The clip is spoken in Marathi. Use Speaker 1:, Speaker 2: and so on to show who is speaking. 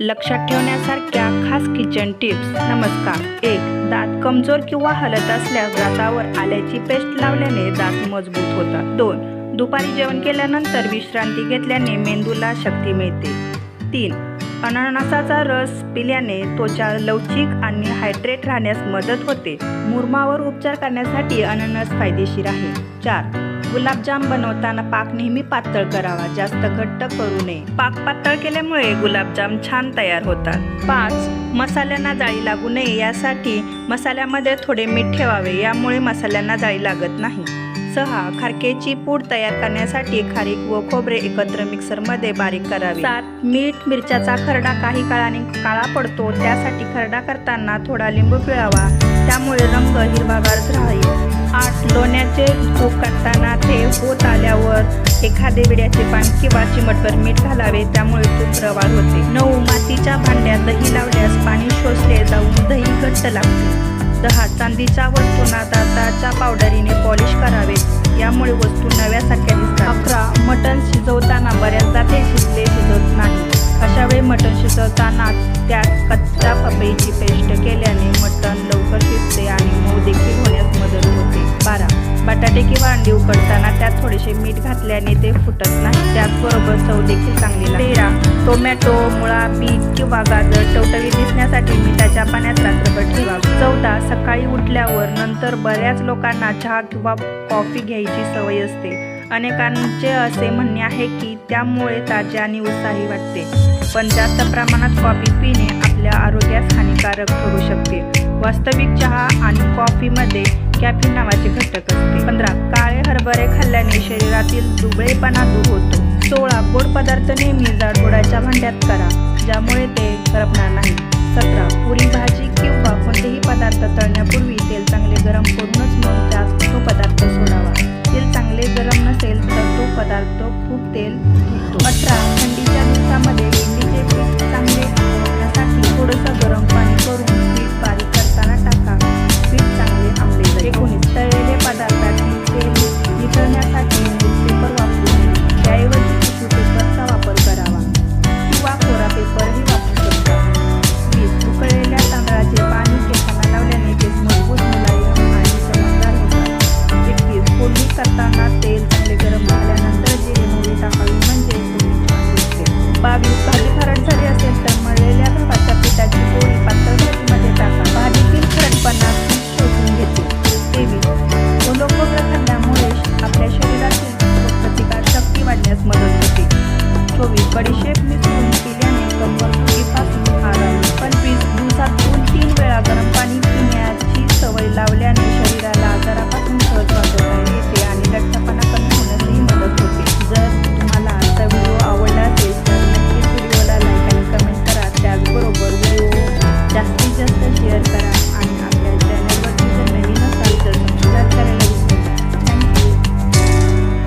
Speaker 1: लक्षात ठेवण्यासारख्या खास किचन टिप्स नमस्कार. एक दात कमजोर किंवा हलत असल्यास दातावर आल्याची पेस्ट लावल्याने दात मजबूत होतात. दोन दुपारी जेवण केल्यानंतर विश्रांती घेतल्याने मेंदूला शक्ती मिळते. तीन अननसाचा रस पिल्याने त्वचा लवचिक आणि हायड्रेट राहण्यास मदत होते. मुरमावर उपचार करण्यासाठी अननस फायदेशीर आहे. चार गुलाबजाम बनवताना पाक नेहमी पातळ करावा जास्त घट्ट करू नये. पाक पातळ केल्यामुळे गुलाबजाम छान तयार होतात. पाच मसाल्यांना जाळी लागू नये यासाठी मसाल्यामध्ये थोडे मीठ ठेवावे यामुळे मसाल्यांना जाळी लागत नाही. सहा खारकेची पूड तयार करण्यासाठी खारीक व खोबरे एकत्र मिक्सरमध्ये बारीक करावे. सात मीठ मिरच्याचा खरडा काही काळाने काळा पडतो त्यासाठी खरडा करताना थोडा लिंबू पिळावा. त्यामुळे रंग हिरवागार राहील. विड्याचे लोण्याचे तूप काढताना ते होत आल्यावर एखादे विड्याचे पान किंवा चिमटभर मीठ घालावे त्यामुळे तूप प्रवाळ होते. नऊ मातीच्या भांड्यात दही लावल्यास पाणी शोषले जाऊन दही घट्ट लागते. दहा चांदीच्या वस्तूंना दाताच्या पावडरीने पॉलिश करावे. यामुळे वस्तू नव्यासारख्या दिसतात. अकरा मटण शिजवताना बऱ्याचदा ते शिजले शिजत नाही. अशा वेळी मटण शिजवताना त्यात कच्च्या पपईची पेस्ट केल्याने मटण लवकर बटाटे किंवा अंडी उकडताना त्यात थोडेसे मीठ घातल्याने ते फुटत नाही. त्याचबरोबर चव देखील चांगली लागते. टोमॅटो मुळा बीट किंवा गाजर टवटवीत दिसण्यासाठी मिठाच्या पाण्यात रात्रभर ठेवा चौदा सकाळी उठल्यावर नंतर बऱ्याच लोकांना चहा किंवा कॉफी घ्यायची सवय असते. अनेकांचे असे म्हणणे आहे की त्यामुळे ताजे आणि उत्साही वाटते. पण जास्त प्रमाणात कॉफी पिणे आपल्या आरोग्यास हानिकारक ठरू शकते. वास्तविक चहा आणि कॉफीमध्ये कॅफिन नावाचे घटक असते पंधरा काळे हरभरे खाल्ल्याने शरीरातील दुबळेपणा दूर होतो. सोळा गोड पदार्थ नेहमी जाडगोडाच्या भांड्यात करा ज्यामुळे ते करपणार नाही. body shape